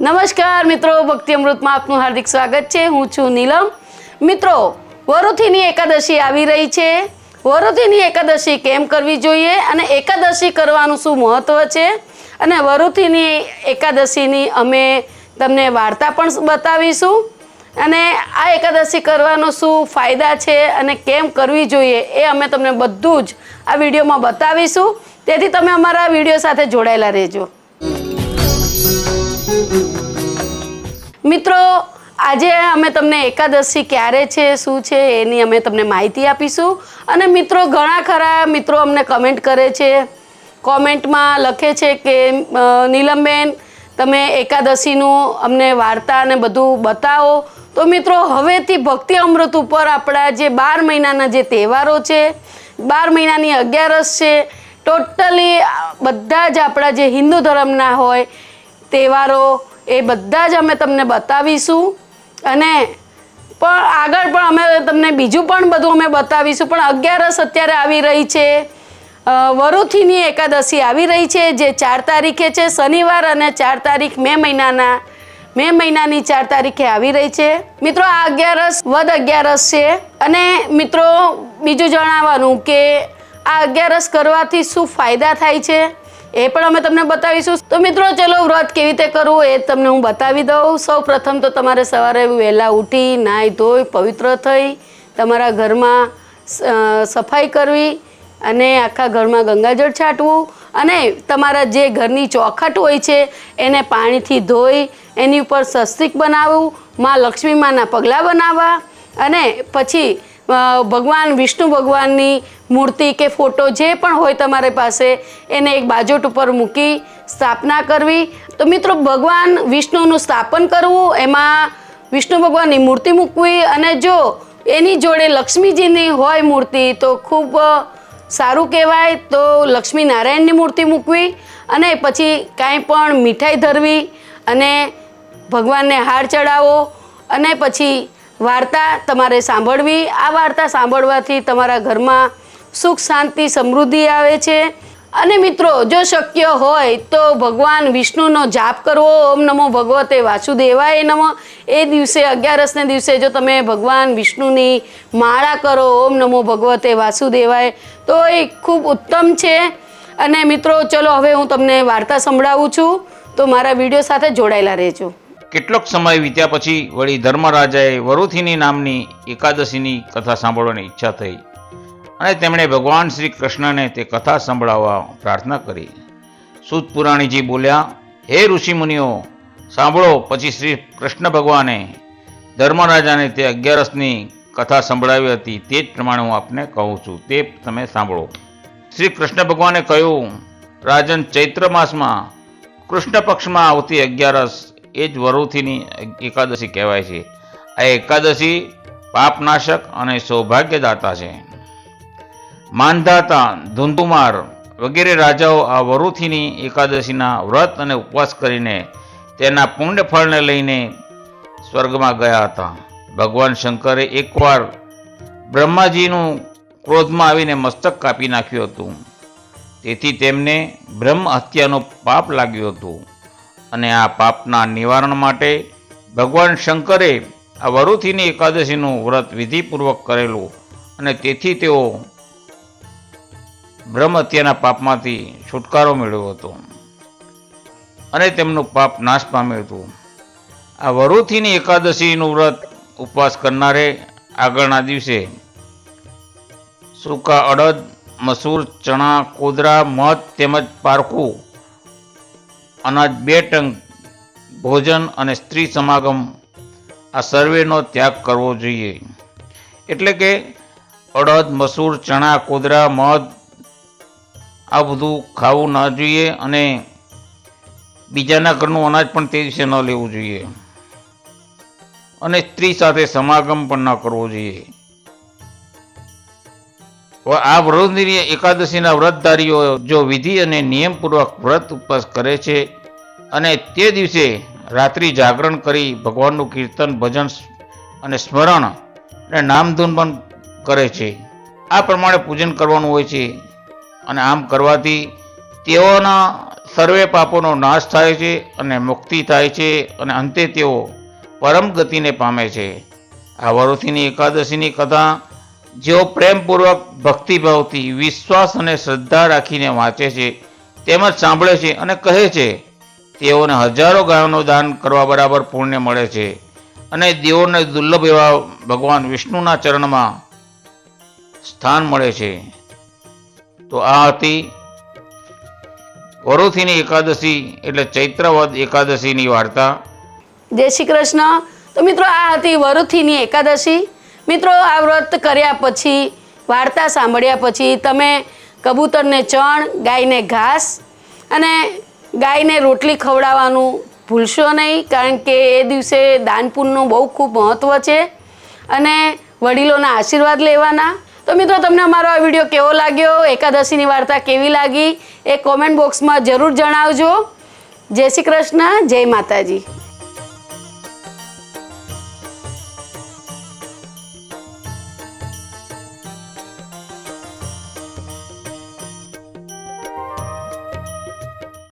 નમસ્કાર મિત્રો, ભક્તિ અમૃતમાં આપનું હાર્દિક સ્વાગત છે. હું છું નીલમ. મિત્રો, વરુથીની એકાદશી આવી રહી છે. વરુથીની એકાદશી કેમ કરવી જોઈએ અને એકાદશી કરવાનું શું મહત્વ છે? અને વરુથીની એકાદશીની અમે તમને વાર્તા પણ બતાવીશું. અને આ એકાદશી કરવાનો શું ફાયદા છે અને કેમ કરવી જોઈએ એ અમે તમને બધું જ આ વિડીયોમાં બતાવીશું. તેથી તમે અમારા વીડિયો સાથે જોડાયેલા રહેજો. મિત્રો, આજે અમે તમને એકાદશી ક્યારે છે, શું છે, એની અમે તમને માહિતી આપીશું. અને મિત્રો, ઘણા ખરા મિત્રો અમને કમેન્ટ કરે છે. કોમેન્ટમાં લખે છે કે નીલમબેન, તમે એકાદશીનું અમને વાર્તા અને બધું બતાવો. તો મિત્રો, હવેથી ભક્તિ અમૃત ઉપર આપણા જે બાર મહિનાના જે તહેવારો છે, બાર મહિનાની અગિયારસ છે, ટોટલી બધા જ આપણા જે હિન્દુ ધર્મના હોય, તહેવારો એ બધા જ અમે તમને બતાવીશું. અને પણ આગળ પણ અમે તમને બીજું પણ બધું અમે બતાવીશું. પણ અગિયારસ અત્યારે આવી રહી છે. વરુથીની એકાદશી આવી રહી છે, જે ચાર તારીખે છે, શનિવાર અને ચાર તારીખ મે મહિનાના, મે મહિનાની ચાર તારીખે આવી રહી છે. મિત્રો, આ અગિયારસ વદ અગિયારસ છે. અને મિત્રો, બીજું જણાવવાનું કે આ અગિયારસ કરવાથી શું ફાયદા થાય છે? એ પણ અમે તમને બતાવીશું. તો મિત્રો, ચલો વ્રત કેવી રીતે કરવું એ તમને હું બતાવી દઉં. સૌ પ્રથમ તો તમારે સવારે વહેલા ઉઠી, નાહી ધોઈ, પવિત્ર થઈ, તમારા ઘરમાં સફાઈ કરવી અને આખા ઘરમાં ગંગાજળ છાંટવું અને તમારા જે ઘરની ચોખટ હોય છે, એને પાણીથી ધોઈ, એની ઉપર સસ્તિક બનાવવું, માં લક્ષ્મી માના પગલાં બનાવવા અને પછી ભગવાન, વિષ્ણુ ભગવાનની મૂર્તિ કે ફોટો જે પણ હોય તમારી પાસે, એને એક બાજોટ ઉપર મૂકી સ્થાપના કરવી. તો મિત્રો, ભગવાન વિષ્ણુનું સ્થાપન કરવું, એમાં વિષ્ણુ ભગવાનની મૂર્તિ મૂકવી અને જો એની જોડે લક્ષ્મીજીની હોય મૂર્તિ, તો ખૂબ સારું કહેવાય. તો લક્ષ્મી નારાયણની મૂર્તિ મૂકવી અને પછી કાંઈ પણ મીઠાઈ ધરવી અને ભગવાનને હાર ચડાવો અને પછી વાર્તા તમારે સાંભળવી. આ વાર્તા સાંભળવાથી તમારા ઘરમાં સુખ, શાંતિ, સમૃદ્ધિ આવે છે. અને મિત્રો, જો શક્ય હોય તો ભગવાન વિષ્ણુનો જાપ કરવો. ઓમ નમો ભગવતે વાસુદેવાય નમો. એ દિવસે, અગિયારસને દિવસે જો તમે ભગવાન વિષ્ણુની માળા કરો, ઓમ નમો ભગવતે વાસુદેવાય, તો એ ખૂબ ઉત્તમ છે. અને મિત્રો, ચલો હવે હું તમને વાર્તા સંભળાવું છું. તો મારા વીડિયો સાથે જોડાયેલા રહેજો. કેટલોક સમય વીત્યા પછી વળી ધર્મરાજાએ વરુથિની નામની એકાદશીની કથા સાંભળવાની ઈચ્છા થઈ અને તેમણે ભગવાન શ્રી કૃષ્ણને તે કથા સંભળાવવા પ્રાર્થના કરી. સુત પુરાણીજી બોલ્યા, હે ઋષિમુનિઓ સાંભળો, પછી શ્રી કૃષ્ણ ભગવાને ધર્મરાજાને તે અગિયારસની કથા સંભળાવી હતી તે જ પ્રમાણે હું આપને કહું છું, તે તમે સાંભળો. શ્રી કૃષ્ણ ભગવાને કહ્યું, રાજન ચૈત્ર માસમાં કૃષ્ણ પક્ષમાં આવતી અગિયારસ એ જ વરુથીની એકાદશી કહેવાય છે. આ એકાદશી પાપનાશક અને સૌભાગ્યદાતા છે. માનધાતા, ધુંધુમાર વગેરે રાજાઓ આ વરુથીની એકાદશીના વ્રત અને ઉપવાસ કરીને તેના પુણ્યફળને લઈને સ્વર્ગમાં ગયા હતા. ભગવાન શંકરે એકવાર બ્રહ્માજીનું ક્રોધમાં આવીને મસ્તક કાપી નાખ્યું હતું. તેથી તેમને બ્રહ્મ હત્યાનું પાપ લાગ્યું હતું. અને આ પાપના નિવારણ માટે ભગવાન શંકરે આ વરુથીની એકાદશીનું વ્રત વિધિપૂર્વક કરેલું અને તેથી તેઓ બ્રહ્મ હત્યાના પાપમાંથી છુટકારો મેળવ્યો હતો. અને તેમનું પાપ નાશ પામ્યું હતું. આ વરુથીની એકાદશીનું વ્રત ઉપવાસ કરનારે આગળના દિવસે સૂકા અડદ, મસૂર, ચણા, કોદરા, મધ તેમજ પારકું અનાજ બે ટંક ભોજન અને સ્ત્રી સમાગમ આ સર્વેનો ત્યાગ કરવો જોઈએ. એટલે કે અડદ, મસૂર, ચણા, કોદરા, મધ આ બધું ખાવું ના જોઈએ અને બીજાના ઘરનું અનાજ પણ તે દિવસે ન લેવું જોઈએ. અને સ્ત્રી સાથે સમાગમ પણ ન કરવો જોઈએ. આ વૃદ્ધિની એકાદશીના વ્રતધારીઓ જો વિધિ અને નિયમપૂર્વક વ્રત ઉપવાસ કરે છે અને તે દિવસે રાત્રિ જાગરણ કરી ભગવાનનું કીર્તન, ભજન અને સ્મરણ અને નામધૂન પણ કરે છે. આ પ્રમાણે પૂજન કરવાનું હોય છે અને આમ કરવાથી તેઓના સર્વે પાપોનો નાશ થાય છે અને મુક્તિ થાય છે અને અંતે તેઓ પરમ ગતિને પામે છે. આ વરોથીની એકાદશીની કથા જેઓ પ્રેમપૂર્વક ભક્તિભાવથી વિશ્વાસ અને શ્રદ્ધા રાખીને વાંચે છે, તેમજ સાંભળે છે અને કહે છે, તેઓને હજારો ગાયોનું દાન કરવા બરાબર પુણ્ય મળે છે અને દેવોને દુર્લભ એવા ભગવાન વિષ્ણુના ચરણમાં સ્થાન મળે છે. તો આ હતી વરુથીની એકાદશી એટલે ચૈત્રવદ એકાદશીની વાર્તા. જય શ્રી કૃષ્ણ. તો મિત્રો, આ હતી વરુથીની એકાદશી. મિત્રો, આ વ્રત કર્યા પછી, વાર્તા સાંભળ્યા પછી તમે કબૂતરને ચણ, ગાયને ઘાસ અને ગાયને રોટલી ખવડાવવાનું ભૂલશો નહીં, કારણ કે એ દિવસે દાનપુણનું બહુ ખૂબ મહત્ત્વ છે અને વડીલોના આશીર્વાદ લેવાના. તો મિત્રો, તમને અમારો આ વીડિયો કેવો લાગ્યો? એકાદશીની વાર્તા કેવી લાગી? એ કોમેન્ટ બોક્સમાં જરૂર જણાવજો. જય શ્રી કૃષ્ણ, જય માતાજી.